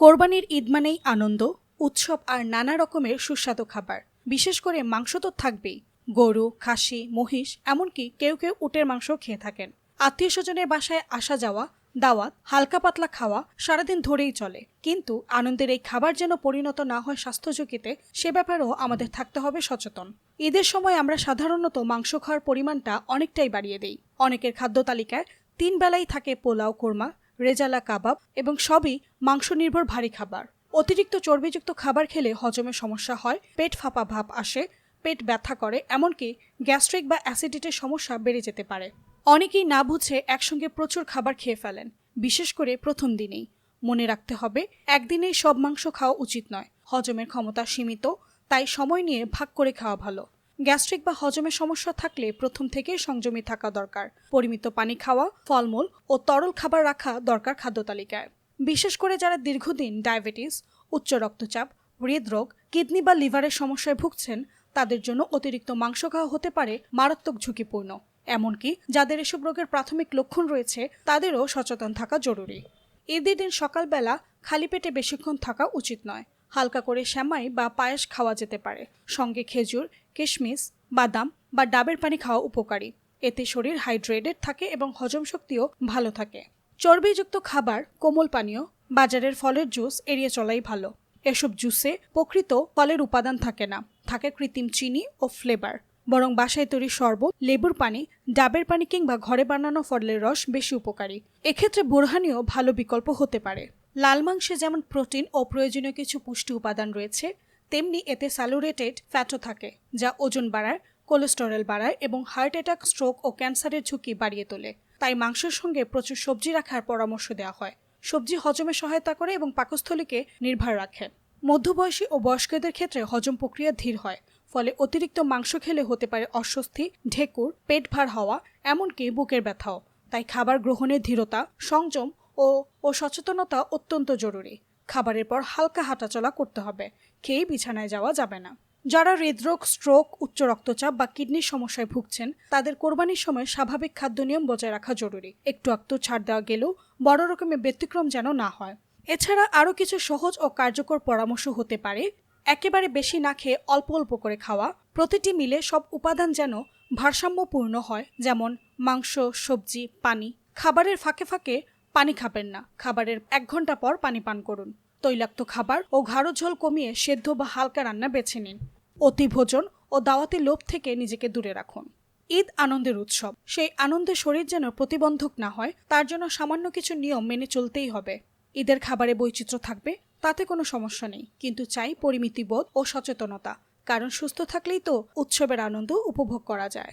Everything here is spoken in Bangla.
কোরবানির ঈদ মানেই আনন্দ, উৎসব আর নানা রকমের সুস্বাদু খাবার। বিশেষ করে মাংস তো থাকবেই। গরু, খাসি, মহিষ, এমনকি কেউ কেউ উটের মাংস খেয়ে থাকেন। আত্মীয় স্বজনের বাসায় আসা যাওয়া, দাওয়াত, হালকা পাতলা খাওয়া সারাদিন ধরেই চলে। কিন্তু আনন্দের এই খাবার যেন পরিণত না হয় স্বাস্থ্য ঝুঁকিতে, সে ব্যাপারেও আমাদের থাকতে হবে সচেতন। ঈদের সময় আমরা সাধারণত মাংস খাওয়ার পরিমাণটা অনেকটাই বাড়িয়ে দেই। অনেকের খাদ্য তালিকায় তিন বেলাই থাকে পোলাও, কোরমা রেজালা কাবাব এবং সবই মাংস নির্ভর ভারী খাবার। অতিরিক্ত চর্বিযুক্ত খাবার খেলে হজমের সমস্যা হয়, পেট ফাঁপা ভাব আসে, পেট ব্যথা করে, এমনকি গ্যাস্ট্রিক বা অ্যাসিডিটির সমস্যা বেড়ে যেতে পারে। অনেকেই না বুঝে একসঙ্গে প্রচুর খাবার খেয়ে ফেলেন, বিশেষ করে প্রথম দিনেই। মনে রাখতে হবে, একদিনেই সব মাংস খাওয়া উচিত নয়। হজমের ক্ষমতা সীমিত, তাই সময় নিয়ে ভাগ করে খাওয়া ভালো। গ্যাস্ট্রিক বা হজমের সমস্যা থাকলে প্রথম থেকেই সংযমী থাকা দরকার। পরিমিত পানি খাওয়া, ফলমূল ও তরল খাবার রাখা দরকার খাদ্য তালিকায়। বিশেষ করে যারা দীর্ঘদিন ডায়াবেটিস, উচ্চ রক্তচাপ, হৃদরোগ, কিডনি বা লিভারের সমস্যায় ভুগছেন, তাদের জন্য অতিরিক্ত মাংস খাওয়া হতে পারে মারাত্মক ঝুঁকিপূর্ণ। এমনকি যাদের এসব রোগের প্রাথমিক লক্ষণ রয়েছে, তাদেরও সচেতন থাকা জরুরি। ঈদের দিন সকালবেলা খালি পেটে বেশিক্ষণ থাকা উচিত নয়। হালকা করে শ্যামাই বা পায়েস খাওয়া যেতে পারে। সঙ্গে খেজুর কিশমিশ, বাদাম বা ডাবের পানি খাওয়া উপকারী। এতে শরীর হাইড্রেটেড থাকে এবং হজম শক্তিও ভালো থাকে। চর্বিযুক্ত খাবার, কোমল পানীয়, বাজারের ফলের জুস এড়িয়ে চলাই ভালো। এসব জুসে প্রকৃত ফলের উপাদান থাকে না, থাকে কৃত্রিম চিনি ও ফ্লেভার। বরং বাসায় তৈরি শরবত, লেবুর পানি, ডাবের পানি কিংবা ঘরে বানানো ফলের রস বেশি উপকারী। এক্ষেত্রে বোরহানিও ভালো বিকল্প হতে পারে। লাল মাংসে যেমন প্রোটিন ও প্রয়োজনীয় কিছু পুষ্টি উপাদান রয়েছে তেমনি এতে স্যালুরেটেড ফ্যাটও থাকে, যা ওজন বাড়ায়, কোলেস্টেরল বাড়ায় এবং হার্ট অ্যাটাক, স্ট্রোক ও ক্যান্সারের ঝুঁকি বাড়িয়ে তোলে। তাই মাংসের সঙ্গে প্রচুর সবজি রাখার পরামর্শ দেওয়া হয়। সবজি হজমে সহায়তা করে এবং পাকস্থলীকে নির্ভর রাখে। মধ্যবয়সী ও বয়স্কদের ক্ষেত্রে হজম প্রক্রিয়া ধীর হয়, ফলে অতিরিক্ত মাংস খেলে হতে পারে অস্বস্তি, ঢেকুর, পেট ভার হওয়া, এমনকি বুকের ব্যথাও। তাই খাবার গ্রহণে ধীরতা, সংযম ও ও সচেতনতা অত্যন্ত জরুরি। খাবারের পর হালকা হাঁটাচলা করতে হবে। খেয়ে বিছানায় যাওয়া যাবে না। যারা হৃদরোগ স্ট্রোক উচ্চ রক্তচাপ বা কিডনির সমস্যায় ভুগছেন, তাদের কোরবানির সময় স্বাভাবিক খাদ্য নিয়ম বজায় রাখা জরুরি। একটু একটু ছাড় দেওয়া গেলেও বড় রকমের ব্যতিক্রম যেন না হয়। এছাড়া আরও কিছু সহজ ও কার্যকর পরামর্শ হতে পারে। একেবারে বেশি না খেয়ে অল্প অল্প করে খাওয়া। প্রতিটি মিলে সব উপাদান যেন ভারসাম্যপূর্ণ হয়, যেমন মাংস, সবজি, পানি। খাবারের ফাঁকে ফাঁকে পানি খাবেন না। খাবারের এক ঘণ্টা পর পানি পান করুন। তৈলাক্ত খাবার ও ঘাড়ো ঝোল কমিয়ে সেদ্ধ বা হালকা রান্না বেছে নিন। অতি ভোজন ও দাওয়াতি লোভ থেকে নিজেকে দূরে রাখুন। ঈদ আনন্দের উৎসব। সেই আনন্দে শরীর যেন প্রতিবন্ধক না হয়, তার জন্য সামান্য কিছু নিয়ম মেনে চলতেই হবে। ঈদের খাবারে বৈচিত্র্য থাকবে, তাতে কোনো সমস্যা নেই। কিন্তু চাই পরিমিতিবোধ ও সচেতনতা। কারণ সুস্থ থাকলেই তো উৎসবের আনন্দ উপভোগ করা যায়।